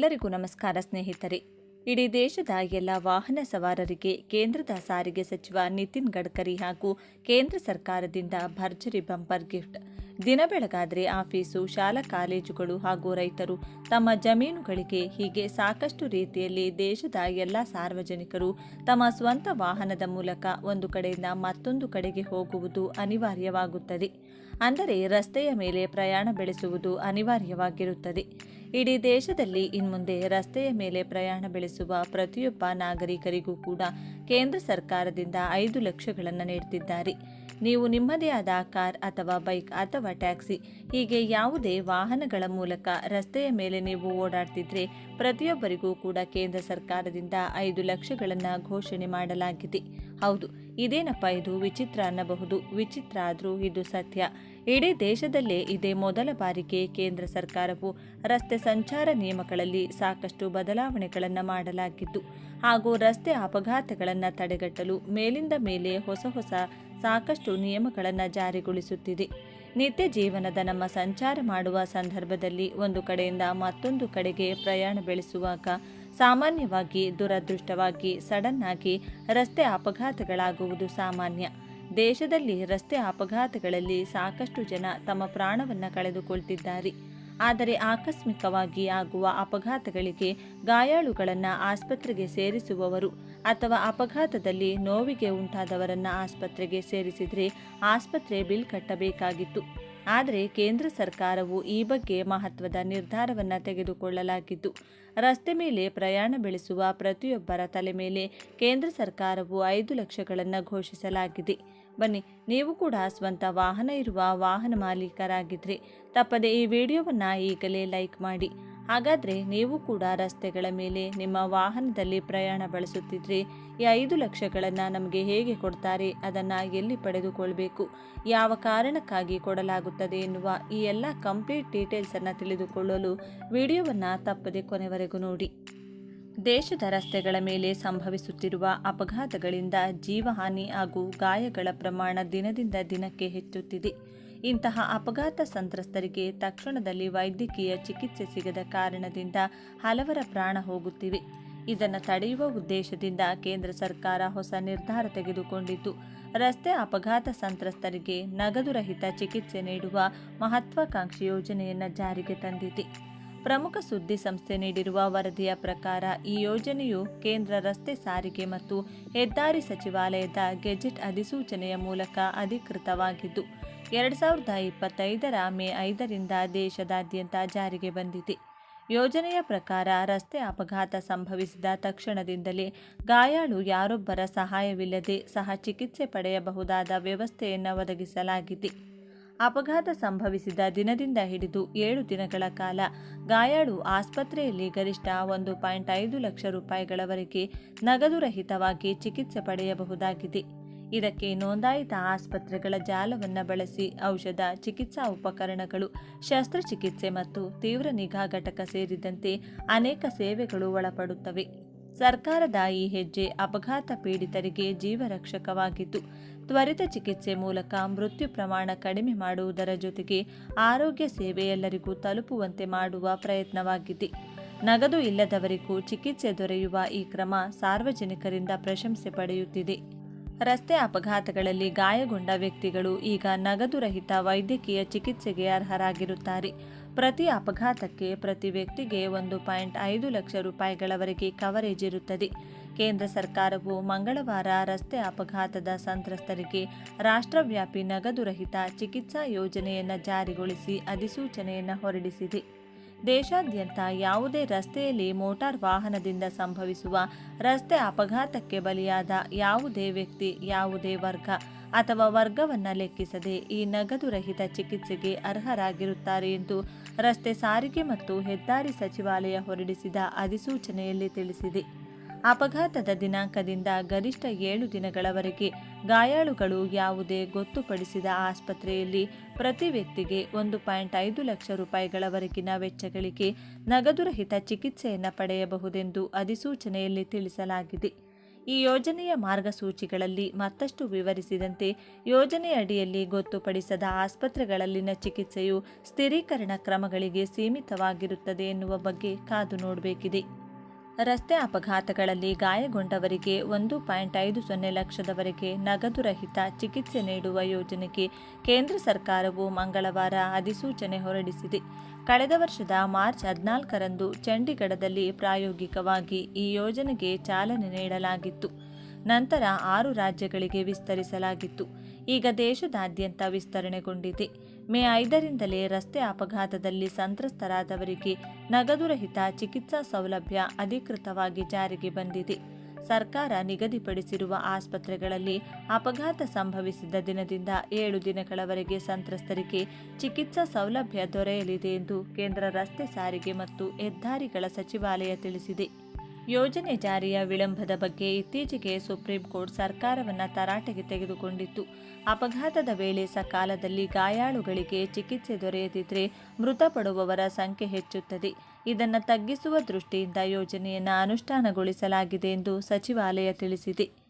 ಎಲ್ಲರಿಗೂ ನಮಸ್ಕಾರ ಸ್ನೇಹಿತರೆ. ಇಡೀ ದೇಶದ ಎಲ್ಲ ವಾಹನ ಸವಾರರಿಗೆ, ಕೇಂದ್ರದ ಸಾರಿಗೆ ಸಚಿವ ನಿತಿನ್ ಗಡ್ಕರಿ ಹಾಗೂ ಕೇಂದ್ರ ಸರ್ಕಾರದಿಂದ ಭರ್ಜರಿ ಬಂಪರ್ ಗಿಫ್ಟ್. ದಿನ ಬೆಳಗಾದರೆ ಆಫೀಸು, ಶಾಲಾ ಕಾಲೇಜುಗಳು ಹಾಗೂ ರೈತರು ತಮ್ಮ ಜಮೀನುಗಳಿಗೆ ಹೀಗೆ ಸಾಕಷ್ಟು ರೀತಿಯಲ್ಲಿ ದೇಶದ ಎಲ್ಲ ಸಾರ್ವಜನಿಕರು ತಮ್ಮ ಸ್ವಂತ ವಾಹನದ ಮೂಲಕ ಒಂದು ಕಡೆಯಿಂದ ಮತ್ತೊಂದು ಕಡೆಗೆ ಹೋಗುವುದು ಅನಿವಾರ್ಯವಾಗುತ್ತದೆ. ಅಂದರೆ ರಸ್ತೆಯ ಮೇಲೆ ಪ್ರಯಾಣ ಬೆಳೆಸುವುದು ಅನಿವಾರ್ಯವಾಗಿರುತ್ತದೆ. ಇಡೀ ದೇಶದಲ್ಲಿ ಇನ್ಮುಂದೆ ರಸ್ತೆಯ ಮೇಲೆ ಪ್ರಯಾಣ ಬೆಳೆಸುವ ಪ್ರತಿಯೊಬ್ಬ ನಾಗರಿಕರಿಗೂ ಕೂಡ ಕೇಂದ್ರ ಸರ್ಕಾರದಿಂದ ಐದು ಲಕ್ಷಗಳನ್ನು ನೀಡುತ್ತಿದ್ದಾರೆ ನೀವು ನಿಮ್ಮದೇ ಆದ ಕಾರ್ ಅಥವಾ ಬೈಕ್ ಅಥವಾ ಟ್ಯಾಕ್ಸಿ, ಹೀಗೆ ಯಾವುದೇ ವಾಹನಗಳ ಮೂಲಕ ರಸ್ತೆಯ ಮೇಲೆ ನೀವು ಓಡಾಡ್ತಿದ್ರೆ ಪ್ರತಿಯೊಬ್ಬರಿಗೂ ಕೂಡ ಕೇಂದ್ರ ಸರ್ಕಾರದಿಂದ ಐದು ಲಕ್ಷಗಳನ್ನು ಘೋಷಣೆ ಮಾಡಲಾಗಿದೆ. ಹೌದು, ಇದೇನಪ್ಪ ಇದು? ವಿಚಿತ್ರ ಅನ್ನಬಹುದು. ವಿಚಿತ್ರ ಆದರೂ ಇದು ಸತ್ಯ. ಇಡೀ ದೇಶದಲ್ಲೇ ಇದೇ ಮೊದಲ ಬಾರಿಗೆ ಕೇಂದ್ರ ಸರ್ಕಾರವು ರಸ್ತೆ ಸಂಚಾರ ನಿಯಮಗಳಲ್ಲಿ ಸಾಕಷ್ಟು ಬದಲಾವಣೆಗಳನ್ನು ಮಾಡಲಾಗಿದ್ದು, ಹಾಗೂ ರಸ್ತೆ ಅಪಘಾತಗಳನ್ನು ತಡೆಗಟ್ಟಲು ಮೇಲಿಂದ ಮೇಲೆ ಹೊಸ ಹೊಸ ಸಾಕಷ್ಟು ನಿಯಮಗಳನ್ನು ಜಾರಿಗೊಳಿಸುತ್ತಿದೆ. ನಿತ್ಯ ಜೀವನದ ನಮ್ಮ ಸಂಚಾರ ಮಾಡುವ ಸಂದರ್ಭದಲ್ಲಿ ಒಂದು ಕಡೆಯಿಂದ ಮತ್ತೊಂದು ಕಡೆಗೆ ಪ್ರಯಾಣ ಬೆಳೆಸುವಾಗ ಸಾಮಾನ್ಯವಾಗಿ ದುರದೃಷ್ಟವಾಗಿ ಸಡನ್ ಆಗಿ ರಸ್ತೆ ಅಪಘಾತಗಳಾಗುವುದು ಸಾಮಾನ್ಯ. ದೇಶದಲ್ಲಿ ರಸ್ತೆ ಅಪಘಾತಗಳಲ್ಲಿ ಸಾಕಷ್ಟು ಜನ ತಮ್ಮ ಪ್ರಾಣವನ್ನು ಕಳೆದುಕೊಳ್ತಿದ್ದಾರೆ. ಆದರೆ ಆಕಸ್ಮಿಕವಾಗಿ ಆಗುವ ಅಪಘಾತಗಳಿಗೆ ಗಾಯಾಳುಗಳನ್ನು ಆಸ್ಪತ್ರೆಗೆ ಸೇರಿಸುವವರು ಅಥವಾ ಅಪಘಾತದಲ್ಲಿ ನೋವಿಗೆ ಉಂಟಾದವರನ್ನು ಆಸ್ಪತ್ರೆಗೆ ಸೇರಿಸಿದರೆ ಆಸ್ಪತ್ರೆ ಬಿಲ್ ಕಟ್ಟಬೇಕಾಗಿತ್ತು. ಆದರೆ ಕೇಂದ್ರ ಸರ್ಕಾರವು ಈ ಬಗ್ಗೆ ಮಹತ್ವದ ನಿರ್ಧಾರವನ್ನು ತೆಗೆದುಕೊಳ್ಳಲಾಗಿದ್ದು ರಸ್ತೆ ಮೇಲೆ ಪ್ರಯಾಣ ಬೆಳೆಸುವ ಪ್ರತಿಯೊಬ್ಬರ ತಲೆ ಮೇಲೆ ಕೇಂದ್ರ ಸರ್ಕಾರವು ಐದು ಲಕ್ಷಗಳನ್ನು ಘೋಷಿಸಲಾಗಿದೆ. ಬನ್ನಿ, ನೀವು ಕೂಡ ಸ್ವಂತ ವಾಹನ ಇರುವ ವಾಹನ ಮಾಲೀಕರಾಗಿದ್ದರೆ ತಪ್ಪದೆ ಈ ವಿಡಿಯೋವನ್ನು ಈಗಲೇ ಲೈಕ್ ಮಾಡಿ. ಹಾಗಾದರೆ ನೀವು ಕೂಡ ರಸ್ತೆಗಳ ಮೇಲೆ ನಿಮ್ಮ ವಾಹನದಲ್ಲಿ ಪ್ರಯಾಣ ಬಳಸುತ್ತಿದ್ರೆ ಈ ಐದು ಲಕ್ಷಗಳನ್ನು ನಮಗೆ ಹೇಗೆ ಕೊಡ್ತಾರೆ ಅದನ್ನು ಎಲ್ಲಿ ಪಡೆದುಕೊಳ್ಬೇಕು? ಯಾವ ಕಾರಣಕ್ಕಾಗಿ ಕೊಡಲಾಗುತ್ತದೆ ಎನ್ನುವ ಈ ಎಲ್ಲ ಕಂಪ್ಲೀಟ್ ಡೀಟೇಲ್ಸನ್ನು ತಿಳಿದುಕೊಳ್ಳಲು ವಿಡಿಯೋವನ್ನು ತಪ್ಪದೆ ಕೊನೆವರೆಗೂ ನೋಡಿ. ದೇಶದ ರಸ್ತೆಗಳ ಮೇಲೆ ಸಂಭವಿಸುತ್ತಿರುವ ಅಪಘಾತಗಳಿಂದ ಜೀವಹಾನಿ ಹಾಗೂ ಗಾಯಗಳ ಪ್ರಮಾಣ ದಿನದಿಂದ ದಿನಕ್ಕೆ ಹೆಚ್ಚುತ್ತಿದೆ. ಇಂತಹ ಅಪಘಾತ ಸಂತ್ರಸ್ತರಿಗೆ ತಕ್ಷಣದಲ್ಲಿ ವೈದ್ಯಕೀಯ ಚಿಕಿತ್ಸೆ ಸಿಗದ ಕಾರಣದಿಂದ ಹಲವರ ಪ್ರಾಣ ಹೋಗುತ್ತಿವೆ. ಇದನ್ನು ತಡೆಯುವ ಉದ್ದೇಶದಿಂದ ಕೇಂದ್ರ ಸರ್ಕಾರ ಹೊಸ ನಿರ್ಧಾರ ತೆಗೆದುಕೊಂಡಿದ್ದು, ರಸ್ತೆ ಅಪಘಾತ ಸಂತ್ರಸ್ತರಿಗೆ ನಗದು ರಹಿತ ಚಿಕಿತ್ಸೆ ನೀಡುವ ಮಹತ್ವಾಕಾಂಕ್ಷಿ ಯೋಜನೆಯನ್ನು ಜಾರಿಗೆ ತಂದಿದೆ. ಪ್ರಮುಖ ಸುದ್ದಿ ಸಂಸ್ಥೆ ನೀಡಿರುವ ವರದಿಯ ಪ್ರಕಾರ, ಈ ಯೋಜನೆಯು ಕೇಂದ್ರ ರಸ್ತೆ ಸಾರಿಗೆ ಮತ್ತು ಹೆದ್ದಾರಿ ಸಚಿವಾಲಯದ ಗೆಜೆಟ್ ಅಧಿಸೂಚನೆಯ ಮೂಲಕ ಅಧಿಕೃತವಾಗಿದ್ದು ಎರಡು ಸಾವಿರದ ಇಪ್ಪತ್ತೈದರ ಮೇ ಐದರಿಂದ ದೇಶದಾದ್ಯಂತ ಜಾರಿಗೆ ಬಂದಿದೆ. ಯೋಜನೆಯ ಪ್ರಕಾರ ರಸ್ತೆ ಅಪಘಾತ ಸಂಭವಿಸಿದ ತಕ್ಷಣದಿಂದಲೇ ಗಾಯಾಳು ಯಾರೊಬ್ಬರ ಸಹಾಯವಿಲ್ಲದೆ ಸಹ ಚಿಕಿತ್ಸೆ ಪಡೆಯಬಹುದಾದ ವ್ಯವಸ್ಥೆಯನ್ನು ಒದಗಿಸಲಾಗಿದೆ. ಅಪಘಾತ ಸಂಭವಿಸಿದ ದಿನದಿಂದ ಹಿಡಿದು ಏಳು ದಿನಗಳ ಕಾಲ ಗಾಯಾಳು ಆಸ್ಪತ್ರೆಯಲ್ಲಿ ಗರಿಷ್ಠ ಒಂದು ಪಾಯಿಂಟ್ ಐದು ಲಕ್ಷ ರೂಪಾಯಿಗಳವರೆಗೆ ನಗದುರಹಿತವಾಗಿ ಚಿಕಿತ್ಸೆ ಪಡೆಯಬಹುದಾಗಿದೆ. ಇದಕ್ಕೆ ನೋಂದಾಯಿತ ಆಸ್ಪತ್ರೆಗಳ ಜಾಲವನ್ನು ಬಳಸಿ ಔಷಧ, ಚಿಕಿತ್ಸಾ ಉಪಕರಣಗಳು, ಶಸ್ತ್ರಚಿಕಿತ್ಸೆ ಮತ್ತು ತೀವ್ರ ನಿಗಾ ಘಟಕ ಸೇರಿದಂತೆ ಅನೇಕ ಸೇವೆಗಳು ಒಳಪಡುತ್ತವೆ. ಸರ್ಕಾರದ ಈ ಹೆಜ್ಜೆ ಅಪಘಾತ ಪೀಡಿತರಿಗೆ ಜೀವರಕ್ಷಕವಾಗಿದ್ದು, ತ್ವರಿತ ಚಿಕಿತ್ಸೆ ಮೂಲಕ ಮೃತ್ಯು ಪ್ರಮಾಣ ಕಡಿಮೆ ಮಾಡುವುದರ ಜೊತೆಗೆ ಆರೋಗ್ಯ ಸೇವೆ ಎಲ್ಲರಿಗೂ ತಲುಪುವಂತೆ ಮಾಡುವ ಪ್ರಯತ್ನವಾಗಿದೆ. ನಗದು ಇಲ್ಲದವರಿಗೂ ಚಿಕಿತ್ಸೆ ದೊರೆಯುವ ಈ ಕ್ರಮ ಸಾರ್ವಜನಿಕರಿಂದ ಪ್ರಶಂಸೆ ಪಡೆಯುತ್ತಿದೆ. ರಸ್ತೆ ಅಪಘಾತಗಳಲ್ಲಿ ಗಾಯಗೊಂಡ ವ್ಯಕ್ತಿಗಳು ಈಗ ನಗದು ರಹಿತ ವೈದ್ಯಕೀಯ ಚಿಕಿತ್ಸೆಗೆ ಅರ್ಹರಾಗಿರುತ್ತಾರೆ. ಪ್ರತಿ ಅಪಘಾತಕ್ಕೆ ಪ್ರತಿ ವ್ಯಕ್ತಿಗೆ ಒಂದು ಪಾಯಿಂಟ್ ಐದು ಲಕ್ಷ ರೂಪಾಯಿಗಳವರೆಗೆ ಕವರೇಜ್ ಇರುತ್ತದೆ. ಕೇಂದ್ರ ಸರ್ಕಾರವು ಮಂಗಳವಾರ ರಸ್ತೆ ಅಪಘಾತದ ಸಂತ್ರಸ್ತರಿಗೆ ರಾಷ್ಟ್ರವ್ಯಾಪಿ ನಗದು ರಹಿತ ಚಿಕಿತ್ಸಾ ಯೋಜನೆಯನ್ನು ಜಾರಿಗೊಳಿಸಿ ಅಧಿಸೂಚನೆಯನ್ನು ಹೊರಡಿಸಿದೆ. ದೇಶಾದ್ಯಂತ ಯಾವುದೇ ರಸ್ತೆಯಲ್ಲಿ ಮೋಟಾರ್ ವಾಹನದಿಂದ ಸಂಭವಿಸುವ ರಸ್ತೆ ಅಪಘಾತಕ್ಕೆ ಬಲಿಯಾದ ಯಾವುದೇ ವ್ಯಕ್ತಿ, ಯಾವುದೇ ವರ್ಗ ಅಥವಾ ವರ್ಗವನ್ನು ಲೆಕ್ಕಿಸದೆ ಈ ನಗದು ರಹಿತ ಚಿಕಿತ್ಸೆಗೆ ಅರ್ಹರಾಗಿರುತ್ತಾರೆ ಎಂದು ರಸ್ತೆ ಸಾರಿಗೆ ಮತ್ತು ಹೆದ್ದಾರಿ ಸಚಿವಾಲಯ ಹೊರಡಿಸಿದ ಅಧಿಸೂಚನೆಯಲ್ಲಿ ತಿಳಿಸಿದೆ. ಅಪಘಾತದ ದಿನಾಂಕದಿಂದ ಗರಿಷ್ಠ ಏಳು ದಿನಗಳವರೆಗೆ ಗಾಯಾಳುಗಳು ಯಾವುದೇ ಗೊತ್ತುಪಡಿಸಿದ ಆಸ್ಪತ್ರೆಯಲ್ಲಿ ಪ್ರತಿ ವ್ಯಕ್ತಿಗೆ ಒಂದು ಪಾಯಿಂಟ್ ಐದು ಲಕ್ಷ ರೂಪಾಯಿಗಳವರೆಗಿನ ವೆಚ್ಚಗಳಿಗೆ ನಗದುರಹಿತ ಚಿಕಿತ್ಸೆಯನ್ನು ಪಡೆಯಬಹುದೆಂದು ಅಧಿಸೂಚನೆಯಲ್ಲಿ ತಿಳಿಸಲಾಗಿದೆ. ಈ ಯೋಜನೆಯ ಮಾರ್ಗಸೂಚಿಗಳಲ್ಲಿ ಮತ್ತಷ್ಟು ವಿವರಿಸಿದಂತೆ ಯೋಜನೆ ಅಡಿಯಲ್ಲಿ ಗೊತ್ತುಪಡಿಸದ ಆಸ್ಪತ್ರೆಗಳಲ್ಲಿನ ಚಿಕಿತ್ಸೆಯು ಸ್ಥಿರೀಕರಣ ಕ್ರಮಗಳಿಗೆ ಸೀಮಿತವಾಗಿರುತ್ತದೆ ಎನ್ನುವ ಬಗ್ಗೆ ಕಾದು ನೋಡಬೇಕಿದೆ. ರಸ್ತೆ ಅಪಘಾತಗಳಲ್ಲಿ ಗಾಯಗೊಂಡವರಿಗೆ ಒಂದು ಪಾಯಿಂಟ್ ಐದು ಸೊನ್ನೆ ಲಕ್ಷದವರೆಗೆ ನಗದು ರಹಿತ ಚಿಕಿತ್ಸೆ ನೀಡುವ ಯೋಜನೆಗೆ ಕೇಂದ್ರ ಸರ್ಕಾರವು ಮಂಗಳವಾರ ಅಧಿಸೂಚನೆ ಹೊರಡಿಸಿದೆ. ಕಳೆದ ವರ್ಷದ ಮಾರ್ಚ್ ಹದಿನಾಲ್ಕರಂದು ಚಂಡೀಗಢದಲ್ಲಿ ಪ್ರಾಯೋಗಿಕವಾಗಿ ಈ ಯೋಜನೆಗೆ ಚಾಲನೆ ನೀಡಲಾಗಿತ್ತು. ನಂತರ ಆರು ರಾಜ್ಯಗಳಿಗೆ ವಿಸ್ತರಿಸಲಾಗಿತ್ತು. ಈಗ ದೇಶದಾದ್ಯಂತ ವಿಸ್ತರಣೆಗೊಂಡಿದೆ. ಮೇ ಐದರಿಂದಲೇ ರಸ್ತೆ ಅಪಘಾತದಲ್ಲಿ ಸಂತ್ರಸ್ತರಾದವರಿಗೆ ನಗದುರಹಿತ ಚಿಕಿತ್ಸಾ ಸೌಲಭ್ಯ ಅಧಿಕೃತವಾಗಿ ಜಾರಿಗೆ ಬಂದಿದೆ. ಸರ್ಕಾರ ನಿಗದಿಪಡಿಸಿರುವ ಆಸ್ಪತ್ರೆಗಳಲ್ಲಿ ಅಪಘಾತ ಸಂಭವಿಸಿದ ದಿನದಿಂದ ಏಳು ದಿನಗಳವರೆಗೆ ಸಂತ್ರಸ್ತರಿಗೆ ಚಿಕಿತ್ಸಾ ಸೌಲಭ್ಯ ದೊರೆಯಲಿದೆ ಎಂದು ಕೇಂದ್ರ ರಸ್ತೆ ಸಾರಿಗೆ ಮತ್ತು ಹೆದ್ದಾರಿಗಳ ಸಚಿವಾಲಯ ತಿಳಿಸಿದೆ. ಯೋಜನೆ ಜಾರಿಯ ವಿಳಂಬದ ಬಗ್ಗೆ ಇತ್ತೀಚೆಗೆ ಸುಪ್ರೀಂ ಕೋರ್ಟ್ ಸರ್ಕಾರವನ್ನು ತರಾಟೆಗೆ ತೆಗೆದುಕೊಂಡಿತ್ತು. ಅಪಘಾತದ ವೇಳೆ ಸಕಾಲದಲ್ಲಿ ಗಾಯಾಳುಗಳಿಗೆ ಚಿಕಿತ್ಸೆ ದೊರೆಯದಿದ್ದರೆ ಮೃತಪಡುವವರ ಸಂಖ್ಯೆ ಹೆಚ್ಚುತ್ತದೆ. ಇದನ್ನು ತಗ್ಗಿಸುವ ದೃಷ್ಟಿಯಿಂದ ಯೋಜನೆಯನ್ನು ಅನುಷ್ಠಾನಗೊಳಿಸಲಾಗಿದೆ ಎಂದು ಸಚಿವಾಲಯ ತಿಳಿಸಿದೆ.